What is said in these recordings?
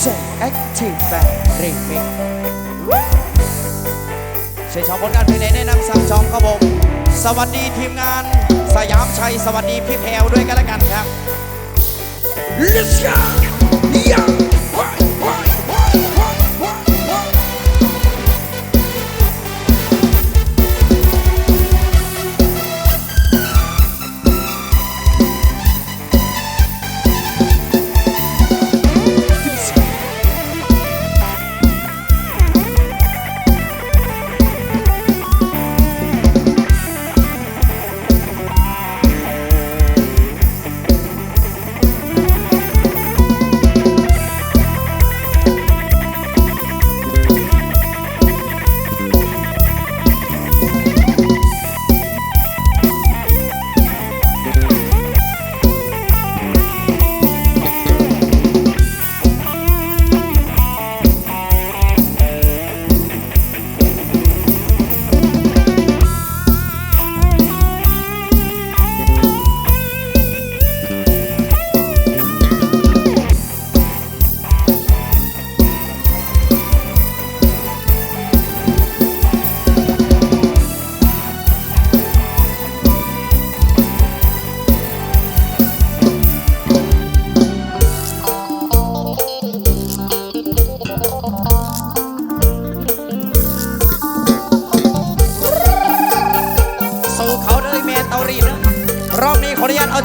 เซแอคทีฟแบนด์รีมิกเชิญชมผลงานเพลงในแนะนำสั่งจองครับผมสวัสดีทีมงาน สยามชัย สวัสดีพี่แพลวด้วยกันแล้วกันครับ Let's go!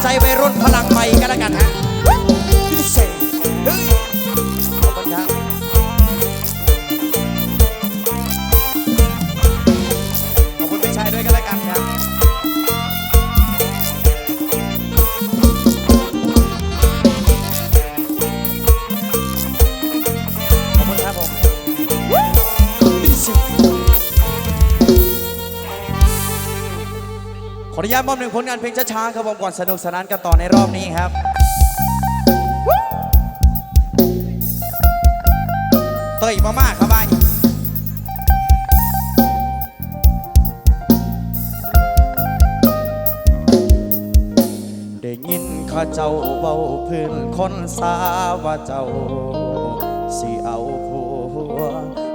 ใจไปรุ่นพลังใหม่กันแล้วกันฮะ ขอมอบหนึ่งผลงานเพลงช้าๆครับผมก่อนสนุกสนานกันต่อในรอบนี้ครับ เตยมามากครับไอ้ได้ยินข้าเจ้าเบาพื้นคนสาว่าเจ้า สิเอาผัว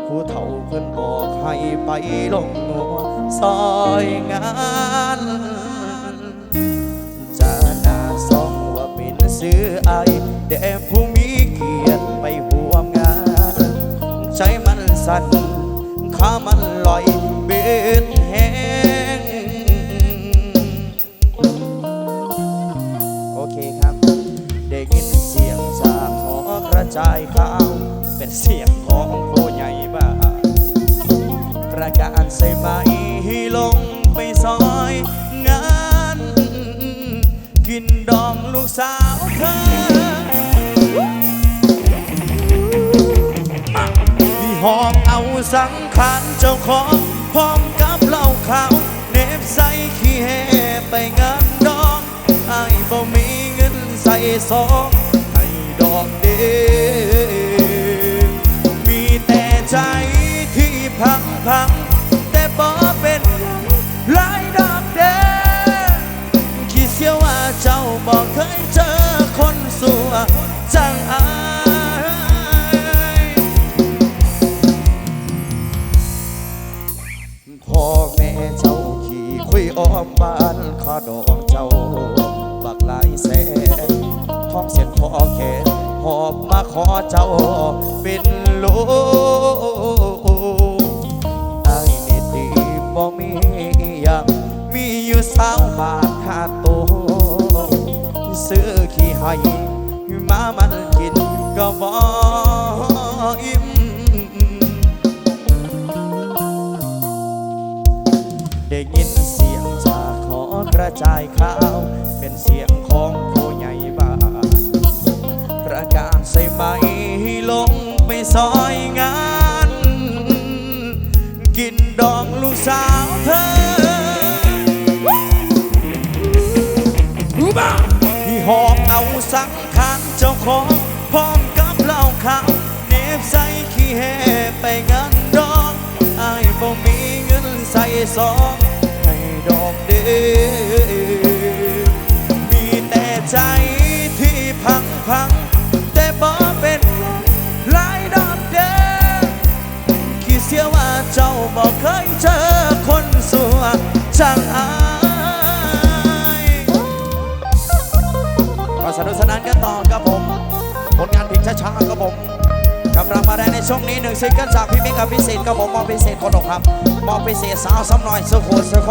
ผู้เฒ่าเพิ่อนบอกให้ไปลงหัวซอยงา ซื้อไอายแด่ผู้มีเกียรติไปห่วมงานใจมันสั่นขามันลอยเบ็ดแห้งโอเคครับ ได้ยินเสียงจากหอกระจายข่าว เป็นเสียงของผู้ใหญ่บ้านประกาศใส่ไม้ให้ลงไปซอย งาน กินดองลูกสาว หอบเอาสังขารเจ้าของพร้อมกับเหล้าขาวเนบใส่ขี้แห่ไปงานดองไอ้บ่มีเงินใส่ซองให้ดอกเดมีแต่ใจที่พังพังแต่บ่เป็นหลายดอกเดคิดเสียว่าเจ้าบอกเคยเจอคนสัวจังอา อมบ้านข้าดองเจ้า บักหลายแสนท้องเส้นพ่อแขนหอบมาขอเจ้าเป็นลูกไอ้นี่ตีบ่มีอย่างมีอยู่สาวบาทค่าตัวซื้อขี้ให้มามันกินก็บ่อิ่ม ระจายข่าว เป็นเสียงของผู้ใหญ่บ้านประกาศใส่ไม้ให้ลงไปซอยงาน กินดองลูกสาวเธอที่หอบเอาสังขารเจ้าของพร้อมกับเหล้าขาวเนบใส่ขี้แห่ไปงานดองไอ้บ่มีเงินใส่ซองให้ดอก มีแต่ใจที่พังพัง แต่บ่เป็นลายดอกเดิมคิดเสียว่าเจ้าบ่เคยเจอคนสวยจังอายก็สนุกสนานกันต่อครับผม ผลงานเพลงช้าๆครับผมกำลังมาได้ในช่วงนี้หนึ่งซิงเกิลจากพี่มิกกับพิเศษก็ผมมองพิเศษคนอกครับมองพิเศษสาวซ้ำหน่อยสุขุสุข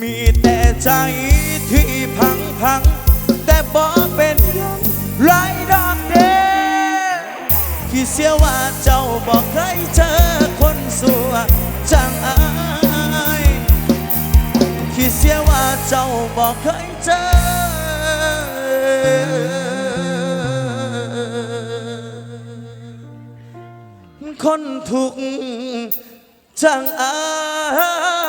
มีแต่ใจที่พังพัง แต่บ่เป็นยังไรดอกเด้ขี้เสียว่าเจ้าบอกเคยเจอคนสัวจังอายคิดเสียว่าเจ้าบอกเคยเจอคนทุกจังอาย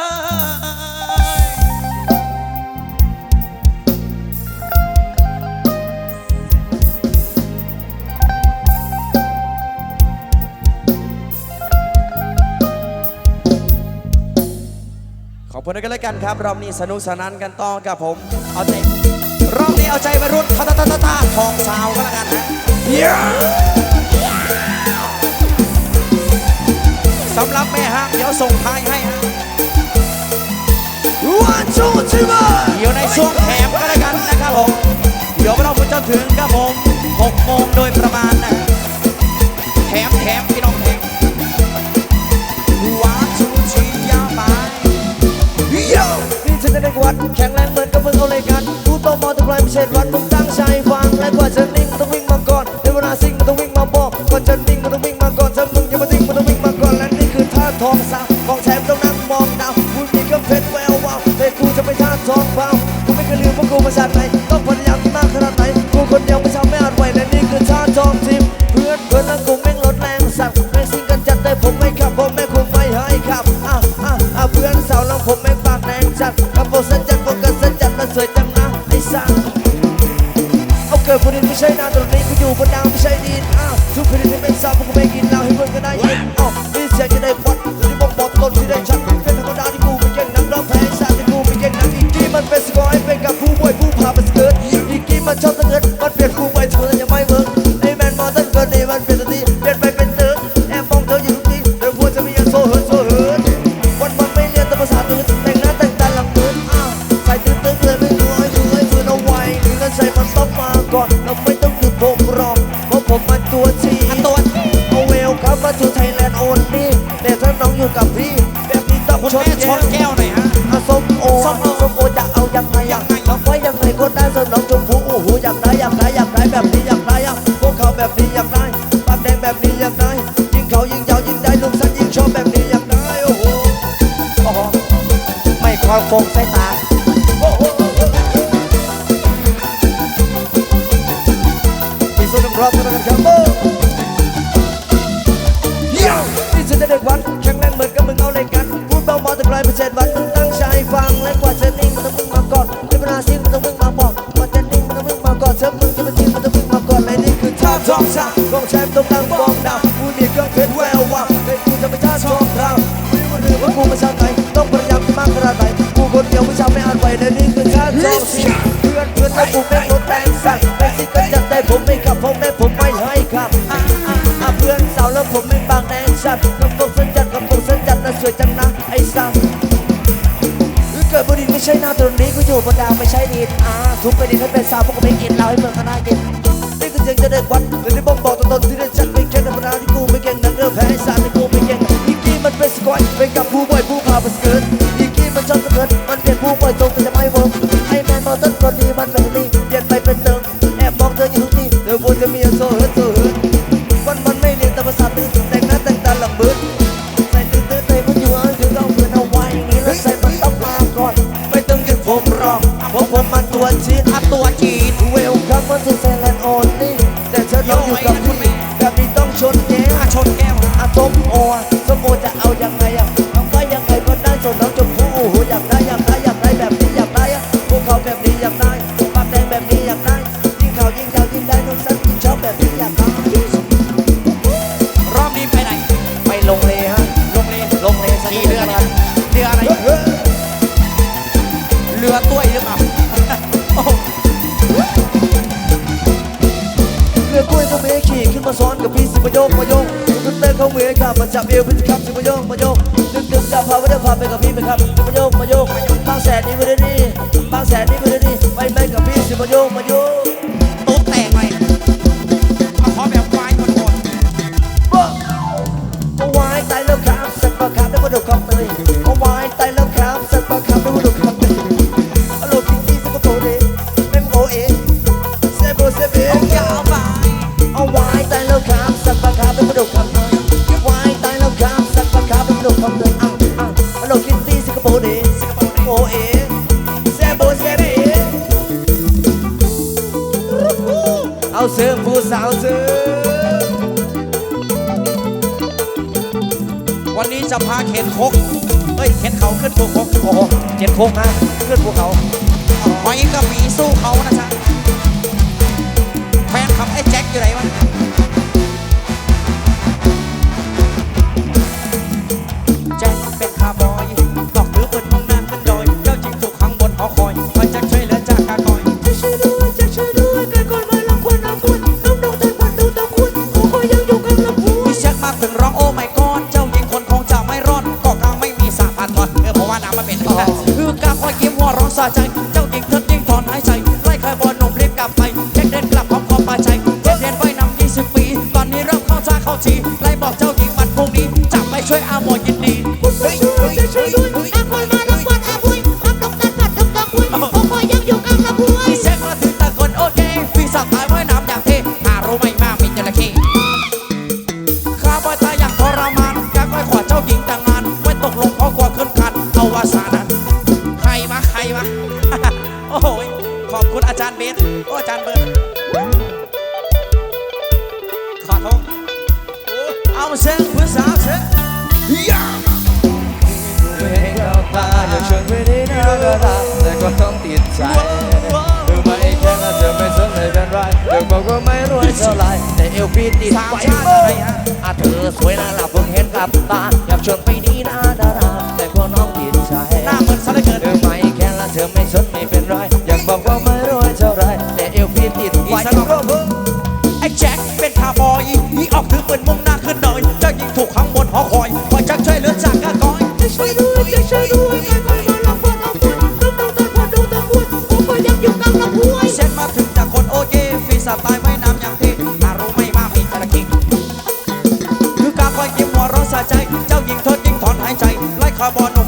อบคุณด้วยกันแล้วกันครับรอบนี้สนุกสนานกันต่อกับผม เอาใจรอบนี้เอาใจวัยรุ่นทาตาตาตาตาทองสาวก็แล้วกันนะสำหรับแม่ห้างเดี๋ยวส่งท้ายให้ฮะ One, two, three, four. เดี๋ยวในช่วงแถมก็แล้วกันนะครับผมเดี๋ยวเราจะถึงครับผม6โมงโดยประมาณนะ โตมอตุกลายไม่ใช่วัดมึงตั้งใจฟังและกว่าจะนิ่งมันต้องวิ่งมาก่อนในเวลาสิ่งมันต้องวิ่งมาบอกก่อนจะนิ่งมันต้องวิ่งมาก่อนถ้ามึงยังมาทิ้งมันต้องวิ่งมาก่อนและนี่คือท่าทองสาวของแถมต้องนั่งมองดาวคุณมีก็เพชรแวววาวแต่กูจะไม่ท่าทองเบากูไม่เคยลืมว่ากูมาจากไหน คอยโฟงสายตาอีกส่วนหนึ่งรอบกันแล้วกันครับอ้ Yo! นี่ฉันจะเด็กวัดแข็งแรงเหมือนกับมึงเอาเลยกัน พูดเบาๆแต่ปลายเป็นเศษวัดมึงตั้งใจฟังและกว่าจะนิ่งมันต้องมึงมาก่อนในเวลาซิ่งมันต้องมึงมาบอกกว่าจะนิ่งมันต้องมึงมาก่อนเธอมึงจะมาจริงมันต้องมึงมาก่อนและนี่คือท่าทองสาของแชมป์ต้องนั่งมอง ไอ้สัตว์เกิดบดินไม่ใช่หน้าตรงนี้กูอยู่บนดาวไม่ใช่ดินอ่าทุกไปดินให้เป็นสาวพวกกูไม่กินเราให้เมืองคณะกินนี่คือยังจะได้วัดเลยที่บอกบอกตนที่ได้จัดไม่แค่ธรรมดาที่กูไม่เก่งนักเรื่องแพ้สารที่กูไม่เก่งอีกกี้มันเป็นสกอยเป็นกับผู้บ่อยผู้พาไปสเกิร์ต ประจับเอวเป็นคำสิมาโยกมาโยกดึงดึงจับพาไปเดินพาไปกับพี่ไปครับสิมาโยกมาโยกบางแสนนี่มาเดินี่บางแสนนี่มาเดินี่ไปไปกับพี่สิมาโยกมาโยก 空啊 องเสียงพื้นสาวเสีาตาอยากชวนไปนี่นะดาราแต่ก็ต้องติดใจดูไม่แค่เราจะไม่สนเลยเป็นไรเดี๋บอกว่าไม่รวยเท่ไรแต่เอลพีติดไว้เลยอาเธอสวยน่ารักเพิ่เห็นกับตาอยากชวนไปนี่น่ารัแต่กน้องติดใจหรือไม่แค่เราเธอไม่สนไม่เป็นไรอยากบอกว่า Come.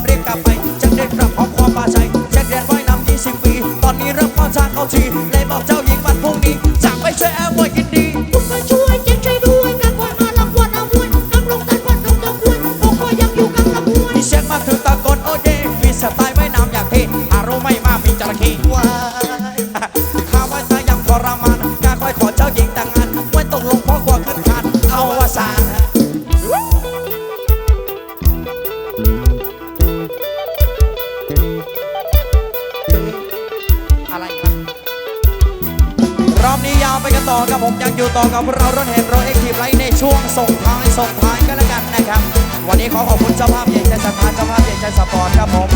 ช่วงส่งท้ายส่งท้ายกันแล้วกันนะครับ วันนี้ขอขอบคุณเจ้าภาพใหญ่ใจสถานเจ้าภาพใหญ่ใจสปอร์ตครับผม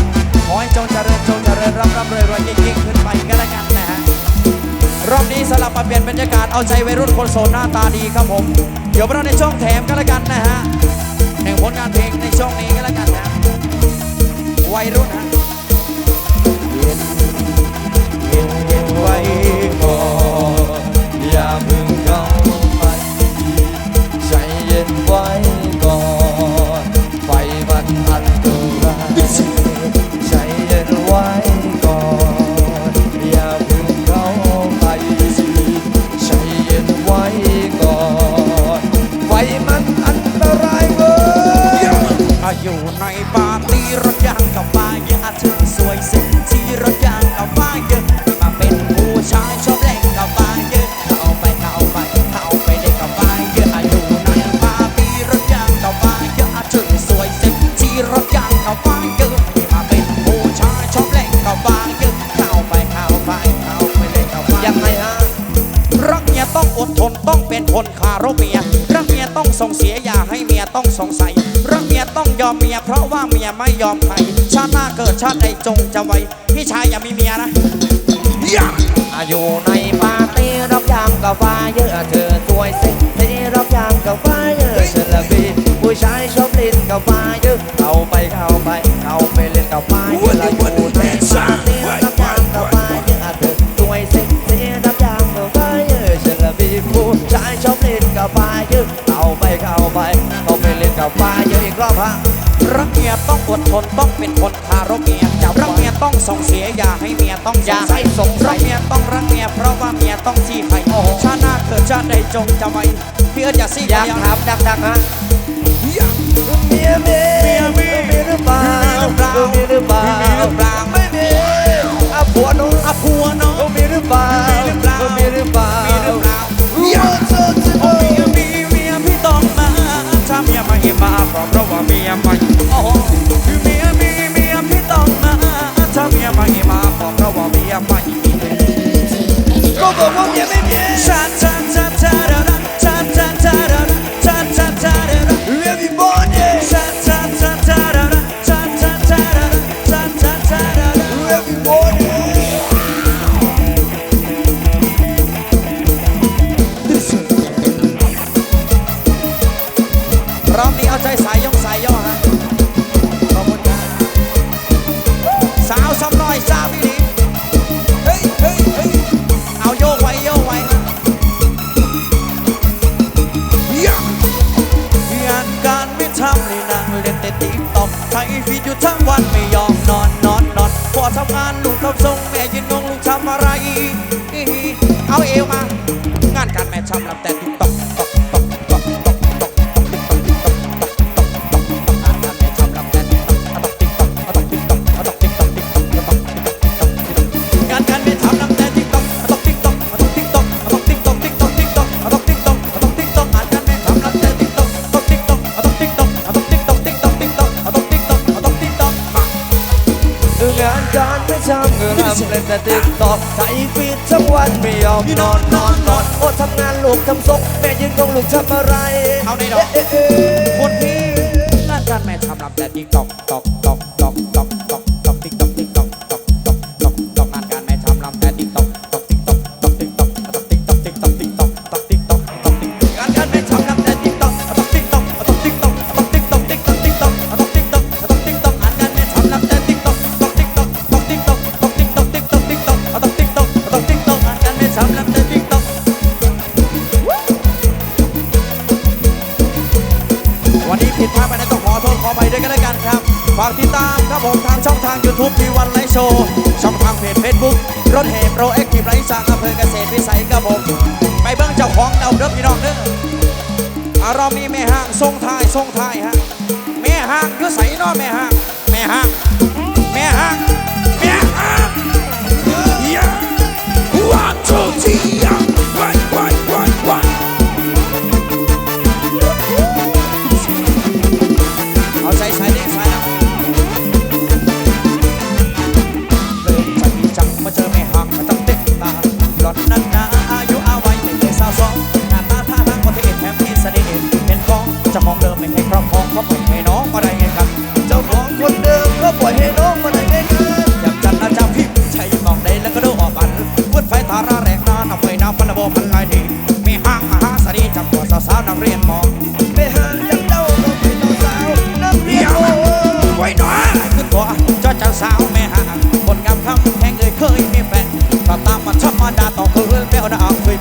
ขอให้จงเจริญจงเจริญรับรับรวยรวยยิ่งขึ้นไปกันแล้วกันนะฮะรอบนี้สลับมาเปลี่ยนบรรยากาศเอาใจวัยรุ่นคนโสดหน้าตาดีครับผม เดี๋ยวเราในช่องแถมกันแล้วกันนะฮะแห่งผลงานเพลงในช่องนี้กันแล้วกันนะวัยรุ่นฮะเย็นเย็นไว้ก่อนอย่าเพิ่ง ไม่ยอมใครชาติหน้าเกิดชาติใดจงจะไว้ พี่ชายอย่ามีเมียนะอย่าอยู่ในปาร์ตี้รับยามกับฟ้าเยอะเธอสวยสิที่รับยามกับฟ้าเยอะเซลบีผู้ชายชอบเล่นกับฟ้าเยอะเข้าไปเข้าไปเข้าไปเล่นกับฟ้าเยอะอยู่ในปาร์ตี้รับยามกับฟ้าเยอะเธอสวยสิที่รับยามกับฟ้าเยอะเซลบีผู้ชายชอบเล่นกับฟ้าเยอะเข้าไปเข้าไปเข้าไปเล่นกับฟ้าเยอะอีกรอบฮะ รักเมียต้องอดทนต้องเป็นคนทารกเมียจะรักเมียต้องส่งเสียอย่าให้เมียต้องอย่าใส่สงสัยเมียต้องรักเมียเพราะว่าเมียต้องจี้ใครชาติหน้าเกิดชาติใดจงจำไว้พี่เอิญอย่าซี่อยากถามดังๆฮะเมียเมียเมียเมียหรือเปล่าเมียหรือเปล่าเมียหรือเปล่าไม่เมียอาผัวน้องอาผัวน้องเมียหรือเปล่าเมียหรือเปล่า เมียไปโอ้ นแต่ตึกตอบใช้ฟีดทั้งวันไม่ยอมนอนนอนนอนโอ้ทำงานลูกทำซกแม่ยืนงงลูกทำอะไร เอาในดอก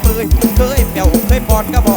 เฟยเคยเปี่ยวเคยปอดก็บอก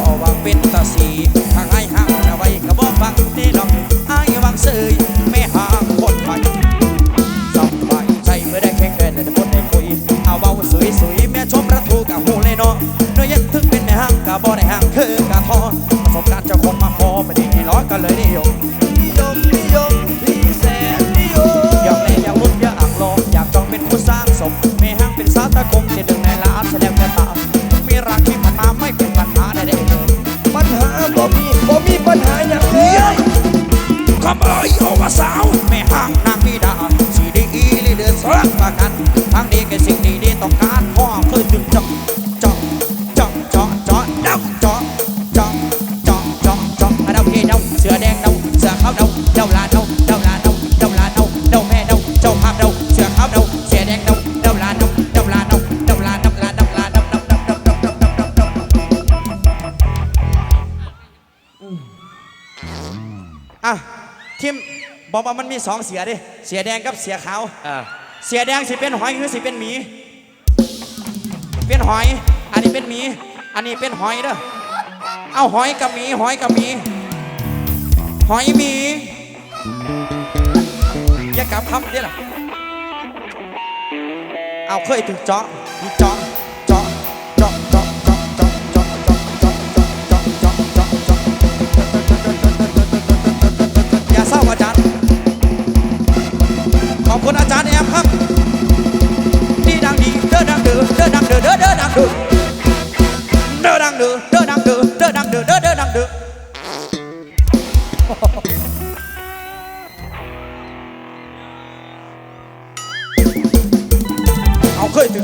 บอกว่ามันมีสองเสียดิเสียแดงกับเสียขาวเสียแดงสิเป็นหอยหรือสิเป็นหมี เป็นหอย อันนี้เป็นหมี อันนี้เป็นหอยเด้อ เอาหอยกับหมี หอยกับหมี หอยหมีแย่กลับคำเด้อล่เอาเคยถึงจาะมีจาะ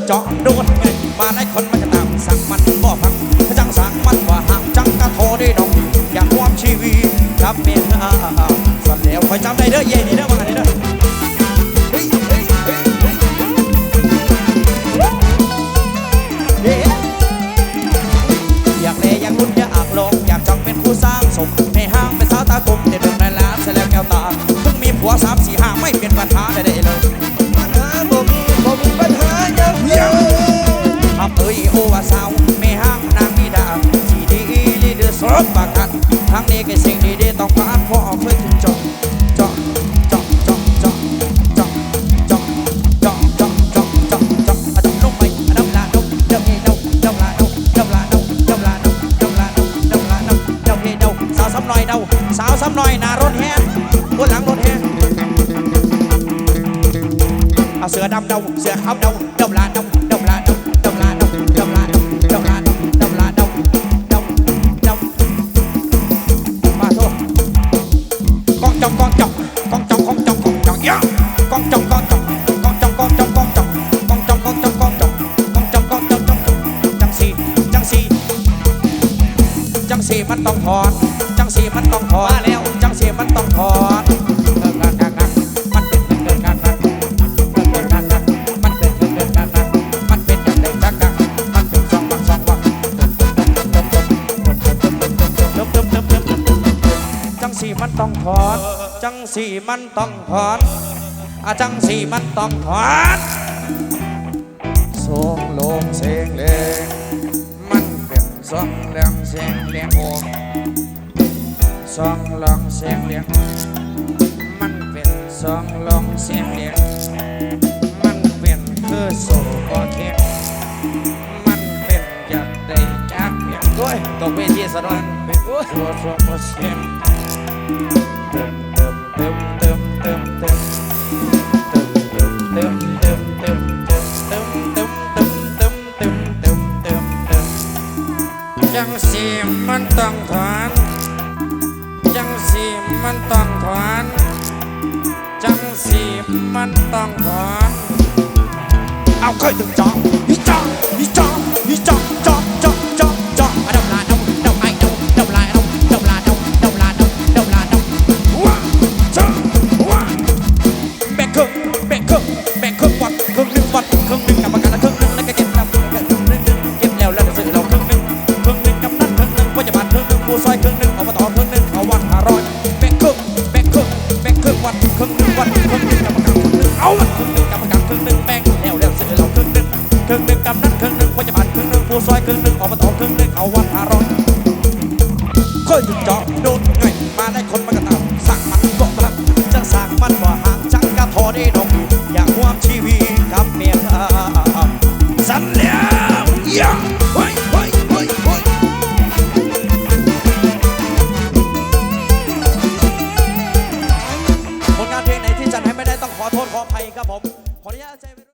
จาะโดนไงมาได้คนมันจะตามสั่งมันบ่พังถ้าจังสั่งมันว่าห่างจังกะโทได้ดอกอยากความชีวิตครับเมียนสแล้วคอยจำได้เด้อเย่นี่เด้อ ถบางนั้นทั้งนี้ก็สิ่งดี สีมันต้องถอนอาจังสีมันต้องถอนสงลงเสียงเลงมันเป็นสองลังเสียงเลียงโอมสองลองเสียงเลียงมันเป็นสองลองเสียงเลียงมันเป็นคือโสกอเทมันเป็นอยากได้จากเพียงด้วยตกเวทีสะดอนเป็นตัวสมเสียง จังสีมันต้องถอนจังสีมันต้องถอนจังสีมันต้องถอนเอาเคยถึงจังฮิจังฮิจังฮิจัง